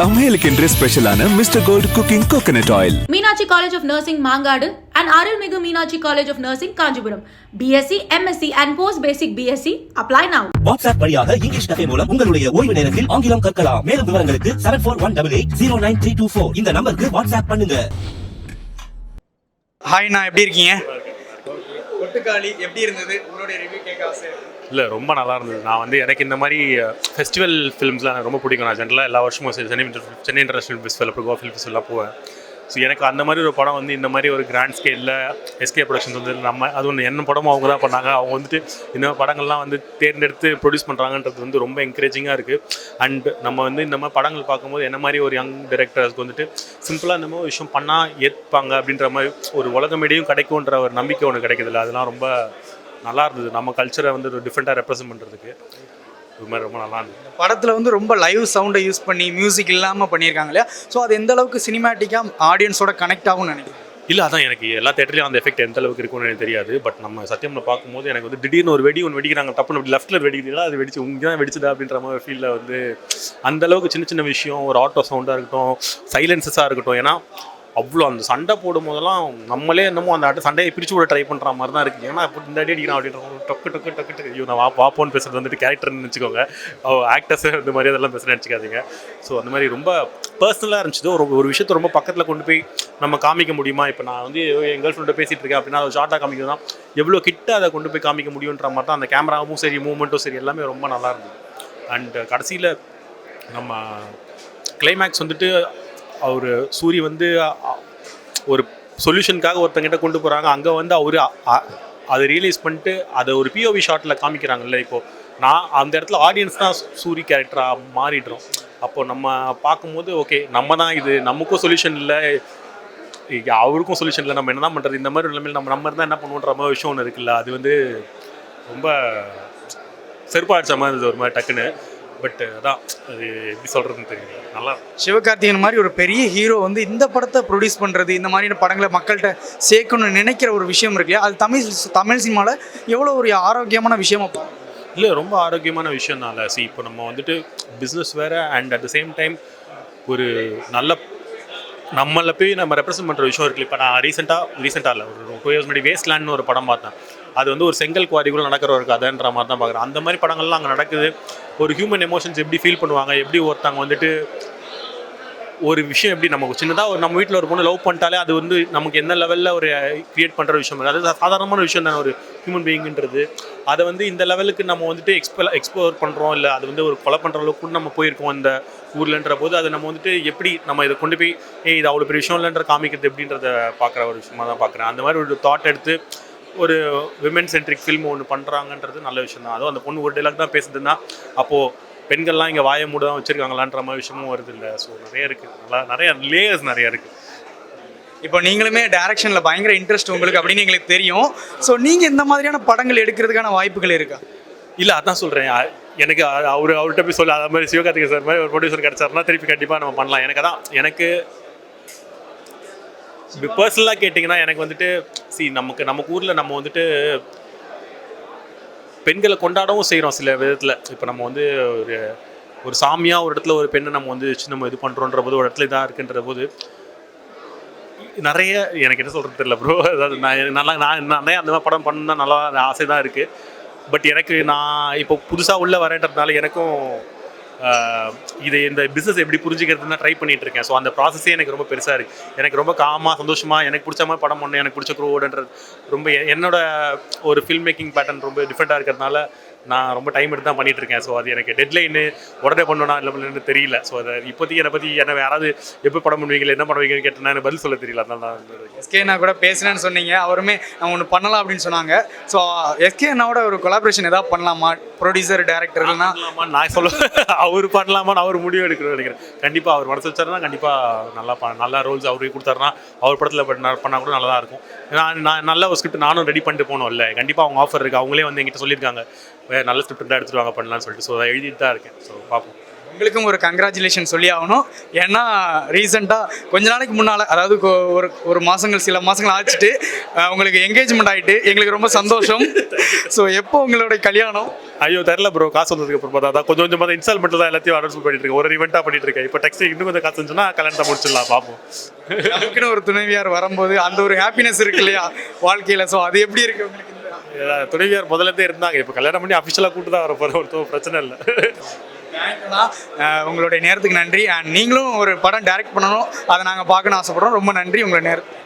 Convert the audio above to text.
சமையலுக்கென்றே ஸ்பெஷலான mister gold cooking coconut oil Meenakshi college of nursing Mangadu and அருள்மிகு Meenakshi college of nursing Kanchipuram. BSc MSc and post basic BSc apply now WhatsApp வழியாக English கதை மூலம் உங்களுடைய ஓய்வு நேரத்தில் ஆங்கிலம் கற்கலாம். மேலும் விவரங்களுக்கு seven four one double eight zero nine three two four இந்த நம்பருக்கு வாட்ஸ்அப் பண்ணுங்க. ஹாய் நான் எப்படி இருக்கீங்க? ஒட்டுக்காளி எப்படி இருந்தது உங்களுடைய ரிவ்யூ கேட்க ஆசை இல்லை ரொம்ப நல்லா இருந்தது நான் வந்து எனக்கு இந்த மாதிரி ஃபெஸ்டிவல் ஃபிலிம்ஸ்லாம் எனக்கு ரொம்ப பிடிக்கும் நான் ஜென்ரலாக எல்லா வருஷமும் சரி சென்னை சென்னை இன்டர்நேஷனல் ஃபெஸ்டிவல் அப்புறம் கோவா ஃபிலிம் ஃபெஸ்டிவல்லாம் போவேன் ஸோ எனக்கு அந்த மாதிரி ஒரு படம் வந்து இந்த மாதிரி ஒரு கிராண்ட் ஸ்கேலில் எஸ்கே ப்ரொடக்ஷன்ஸ் வந்து நம்ம அது ஒன்று என்ன படமும் அவங்க தான் பண்ணாங்க. அவங்க வந்துட்டு இந்த மாதிரி படங்கள்லாம் வந்து தேர்ந்தெடுத்து ப்ரொடியூஸ் பண்ணுறாங்கன்றது வந்து ரொம்ப என்கரேஜிங்காக இருக்குது அண்ட் நம்ம வந்து இந்த மாதிரி படங்கள் பார்க்கும்போது என்ன மாதிரி ஒரு யங் டேரக்டர்ஸ்க்கு வந்துட்டு சிம்பிளாக இந்த மாதிரி விஷயம் பண்ணால் ஏற்பாங்க அப்படின்ற மாதிரி ஒரு உலகமேடையும் கிடைக்கும்ன்ற ஒரு நம்பிக்கை ஒன்று கிடைக்குதுல்ல. அதெல்லாம் ரொம்ப நல்லா இருந்தது. நம்ம கல்ச்சரை வந்து ஒரு டிஃப்ரெண்ட்டாக ரெப்ரசன்ட் பண்ணுறதுக்கு இது மாதிரி ரொம்ப நல்லா இருந்தது படத்தில் வந்து ரொம்ப லைவ் சவுண்டை யூஸ் பண்ணி மியூசிக் இல்லாமல் பண்ணியிருக்காங்க இல்லையா? ஸோ அது எந்த அளவுக்கு சினிமேட்டிக்காக ஆடியன்ஸோட கனெக்ட் ஆகும்னு நினைக்கிறேன் இல்லை அதான் எனக்கு எல்லா தேட்டர்லையும் அந்த எஃபெக்ட் எந்த அளவுக்கு இருக்கும்னு எனக்கு தெரியாது. பட் நம்ம சத்தியம்ல பார்க்கும்போது எனக்கு வந்து திடீர்னு ஒரு வெடி ஒன்று வெடிக்கிறாங்க. தப்புன்னு அப்படி லெஃப்ட்டில் வெடிக்கிறீங்களா அது வெடிச்சு உங்க தான் வெடிச்சதா அப்படின்ற மாதிரி ஃபீலில் வந்து அந்த அளவுக்கு சின்ன சின்ன விஷயம் ஒரு ஆட்டோ சவுண்டாக இருக்கட்டும் சைலன்சஸாக இருக்கட்டும். ஏன்னா அவ்வளோ அந்த சண்டை போடும் போதெல்லாம் நம்மளே என்னமோ அந்த ஆட்டை சண்டையை பிரிச்சு விட ட்ரை பண்ணுற மாதிரி தான் இருக்குது ஏன்னா இப்போ இந்த அடி அடிக்கிறான் அப்படின்ற ஒரு டொக்கு டொக்கு டொக்கு டக்கு. ஐயோ நான் வா வாப்போன்னு பேசுறது வந்துட்டு கேரக்டர்னு வச்சுக்கோங்க ஆக்டர்ஸ் இந்த மாதிரி அதெல்லாம் பேசுகிறேன் நினச்சிக்காதீங்க. ஸோ அந்த மாதிரி ரொம்ப பர்சனலாக இருந்துச்சு ஒரு ஒரு விஷயத்தை ரொம்ப பக்கத்தில் கொண்டு போய் நம்ம காமிக்க முடியுமா? இப்போ நான் வந்து என் கேர்ள் ஃப்ரெண்டை பேசிகிட்டு இருக்கேன் அப்படின்னா அதை ஷார்ட்டாக காமிக்கிறது தான். எவ்வளோ கிட்ட அதை கொண்டு போய் காமிக்க முடியுன்ற மாதிரி தான் அந்த கேமராவும் சரி மூவ்மெண்ட்டும் சரி எல்லாமே ரொம்ப நல்லா இருந்தது. அண்ட் கடைசியில் நம்ம கிளைமேக்ஸ் வந்துட்டு அவர் சூரி வந்து ஒரு சொல்யூஷனுக்காக ஒருத்தங்கிட்ட கொண்டு போகிறாங்க அங்கே வந்து அவர் அதை ரியலைஸ் பண்ணிட்டு அதை ஒரு பிஓவி ஷாட்டில் காமிக்கிறாங்கல்ல இப்போது நான் அந்த இடத்துல ஆடியன்ஸ் தான் சூரி கேரக்டராக மாறிடுறோம். அப்போ நம்ம பார்க்கும்போது ஓகே நம்ம தான் இது நமக்கும் சொல்யூஷன் இல்லை. அவருக்கும் சொல்யூஷன் இல்லை. நம்ம என்ன தான் பண்ணுறது இந்த மாதிரி நிலைமையில் நம்ம நம்ம இருந்தால் என்ன பண்ணுவோன்ற மாதிரி விஷயம் ஒன்று இருக்குல்ல. அது வந்து ரொம்ப செருப்பாடிச்ச மாதிரி இருந்தது ஒரு மாதிரி டக்குன்னு. பட் அதான் அது எப்படி சொல்கிறதுன்னு தெரியல. நல்லா சிவகார்த்திகேயன் மாதிரி ஒரு பெரிய ஹீரோ வந்து இந்த படத்தை ப்ரொடியூஸ் பண்ணுறது இந்த மாதிரியான படங்களை மக்கள்கிட்ட சேர்க்கணும்னு நினைக்கிற ஒரு விஷயம் இருக்கு இல்லையா? அது தமிழ் தமிழ் சினிமாவில் எவ்வளோ ஒரு ஆரோக்கியமான விஷயமா. இல்லை ரொம்ப ஆரோக்கியமான விஷயம் தான் சி இப்போ நம்ம வந்துட்டு பிஸ்னஸ் வேறு and at the same time ஒரு நல்ல நம்மளை போய் நம்ம ரெப்ரசென்ட் பண்ணுற விஷயம் இருக்குல்ல இப்போ நான் ரீசெண்டாக ரீசெண்டாக இல்லை ஒரு டூ இயர்ஸ் முன்னாடி வேஸ்ட்லேண்ட்னு ஒரு படம் பார்த்தேன். அது வந்து ஒரு செங்கல் குவாரிக்குள்ள நடக்கிற ஒரு கதைன்ற மாதிரி தான் பார்க்குறேன். அந்த மாதிரி படங்கள்லாம் அங்கே நடக்குது. ஒரு ஹியூமன் எமோஷன்ஸ் எப்படி ஃபீல் பண்ணுவாங்க எப்படி ஒருத்தவங்க வந்துட்டு ஒரு விஷயம் எப்படி நமக்கு சின்னதாக ஒரு நம்ம வீட்டில் ஒரு பொண்ணு லவ் பண்ணிட்டாலே அது வந்து நமக்கு என்ன லெவலில் ஒரு கிரியேட் பண்ணுற விஷயம் அது சாதாரணமான விஷயம் தானே ஒரு ஹியூமன் பீயிங்ன்றது அதை வந்து இந்த லெவலுக்கு நம்ம வந்துட்டு எக்ஸ்போ எக்ஸ்ப்ளோர் பண்ணுறோம் இல்லை அது வந்து ஒரு கொலை பண்ணுற அளவுக்கு கூட நம்ம போயிருக்கோம் இந்த ஊர்லன்ற போது அதை நம்ம வந்துட்டு எப்படி நம்ம இதை கொண்டு போய் ஏய் இது அவ்வளோ பெரிய விஷயம் இல்லைன்ற காமிக்கிறது எப்படின்றத பார்க்குற ஒரு விஷயமா தான் பார்க்குறேன். அந்த மாதிரி ஒரு தாட் எடுத்து ஒரு விமன் சென்ட்ரிக் ஃபில்ம் ஒன்று பண்ணுறாங்கன்றது நல்ல விஷயம் தான் அதுவும் அந்த பொண்ணு ஒரு டைலாக் தான் பேசுதுன்னா அப்போது பெண்கள்லாம் இங்கே வாய மூட தான் வச்சுருக்காங்களான்ற மாதிரி விஷயமும் வருது இல்லை. ஸோ நிறைய இருக்குது நல்லா நிறைய லேயர்ஸ் நிறைய இருக்குது இப்போ நீங்களுமே டைரக்ஷனில் பயங்கர இன்ட்ரெஸ்ட் உங்களுக்கு அப்படின்னு எங்களுக்கு தெரியும். ஸோ நீங்கள் இந்த மாதிரியான படங்கள் எடுக்கிறதுக்கான வாய்ப்புகள் இருக்கா? இல்லை அதான் சொல்கிறேன் எனக்கு அவரு அவர்கிட்ட போய் சொல்ல. அது மாதிரி சிவகார்த்திகேயன் சார் மாதிரி ஒரு ப்ரொடியூசர் கிடச்சாருன்னா திருப்பி கண்டிப்பாக நம்ம பண்ணலாம். எனக்கு அதான் எனக்கு பர்சனலாக கேட்டிங்கன்னா எனக்கு வந்துட்டு சி நமக்கு நமக்கு ஊரில் நம்ம வந்துட்டு பெண்களை கொண்டாடவும் செய்கிறோம் சில விதத்தில். இப்போ நம்ம வந்து ஒரு ஒரு சாமியாக ஒரு இடத்துல ஒரு பெண்ணை நம்ம வந்து வச்சு நம்ம இது பண்ணுறோன்ற போது ஒரு இடத்துல இதாக இருக்குன்ற போது நிறைய எனக்கு என்ன சொல்கிறது தெரியல ப்ரோ அதாவது நான் நல்லா நான் நிறைய அந்த மாதிரி படம் பண்ணணும் நல்லா ஆசை தான் இருக்குது பட் எனக்கு நான் இப்போ புதுசாக உள்ளே வரேன்றதுனால எனக்கும் இதை இந்த பிஸ்னஸ் எப்படி புரிஞ்சுக்கிறதுன்னு ட்ரை பண்ணிட்டு இருக்கேன் ஸோ அந்த ப்ராசஸே எனக்கு ரொம்ப பெருசாக இருக்குது எனக்கு ரொம்ப காமாக சந்தோஷமாக எனக்கு பிடிச்ச மாதிரி படம் பண்ணணும் எனக்கு பிடிச்ச குரோடுன்றது ரொம்ப என்னோட ஒரு ஃபில்ம் மேக்கிங் பேட்டர்ன் ரொம்ப டிஃப்ரெண்ட்டாக இருக்கிறதுனால நான் ரொம்ப டைம் எடுத்து தான் பண்ணிட்டு இருக்கேன் ஸோ அது எனக்கு டெட்லைனு உடனே பண்ணணும் இல்லை பண்ணணும்னு தெரியல. ஸோ அதை இப்போதைக்கு என்னை பற்றி என்ன யாராவது எப்போ படம் பண்ணுவீங்களா என்ன பண்ணுவீங்கன்னு கேட்டேன்னா எனக்கு பதில் சொல்ல தெரியல. அதனால தான் எஸ்கே நான் கூட பேசினேன்னு சொன்னீங்க. அவருமே நான் ஒன்று பண்ணலாம் அப்படின்னு சொன்னாங்க. ஸோ எஸ்கே அண்ணாவோட ஒரு கொலாபரேஷன் ஏதாவது பண்ணலாமா? ப்ரொடியூசர் டேரக்டர் இல்லைன்னா பண்ணலாமா நான் சொல்ல அவர் பண்ணலாமான்னு அவர் முடிவு எடுக்கணும்னு நினைக்கிறேன். கண்டிப்பாக அவர் மனசு வச்சாருன்னா கண்டிப்பாக நல்லா ப நல்லா ரோல்ஸ் அவரே கொடுத்தாருன்னா அவர் படத்தில் பண்ண பண்ணால் கூட நல்லா தான் இருக்கும். நான் நான் நல்ல ஒரு ஸ்கிரிப்ட் நானும் ரெடி பண்ணிட்டு போனோம்ல கண்டிப்பாக அவங்க ஆஃபர் இருக்குது அவங்களே வந்து என்கிட்ட சொல்லியிருக்காங்க. "வே, நல்ல ஸ்கிரிப்ட் தான் எடுத்துட்டு வாங்க பண்ணலாம்னு சொல்லிட்டு. ஸோ அதை எழுதிட்டு தான் இருக்கேன். ஸோ பார்ப்போம். உங்களுக்கும் ஒரு கங்க்ராச்சுலேஷன் சொல்லி ஆகணும். ஏன்னா ரீசெண்டாக கொஞ்ச நாளைக்கு முன்னால் அதாவது ஒரு ஒரு மாதங்கள் சில மாதங்கள் ஆச்சுட்டு உங்களுக்கு என்கேஜ்மெண்ட் ஆகிட்டு எங்களுக்கு ரொம்ப சந்தோஷம். ஸோ எப்போ உங்களோட கல்யாணம்? ஐயோ தெரில ப்ரோ காசு வந்ததுக்கு அப்புறம் பார்த்தா தான் கொஞ்சம் கொஞ்சமாக இன்ஸ்டால்மெண்ட்டில் தான் எல்லாத்தையும் அனௌன்ஸ் பண்ணிட்டு இருக்கேன். ஒரு ஈவெண்ட்டாக பண்ணிட்டு இருக்கேன். இப்போ டெக்ஸ்ட் இன்னும் கொஞ்சம் காசு இருந்துச்சுன்னா கல்யாணத்தை முடிச்சிடலாம். பார்ப்போம் நமக்குன்னு ஒரு துணைவியார் வரும்போது அந்த ஒரு ஹாப்பினஸ் இருக்கு இல்லையா? வாழ்க்கையில். ஸோ அது எப்படி இருக்கு உங்களுக்கு? துணைவியார் முதல்ல இருந்தாங்க. இப்போ கல்யாணம் பண்ணி அஃபிஷியலாக கூட்டு தான் வர போகிற ஒருத்தர் பிரச்சனை இல்லை. உங்களுடைய நேரத்துக்கு நன்றி. அண்ட் நீங்களும் ஒரு படம் டைரக்ட் பண்ணணும். அதை நாங்கள் பார்க்கணும்னு ஆசைப்படுறோம். ரொம்ப நன்றி. உங்களோட நேரம்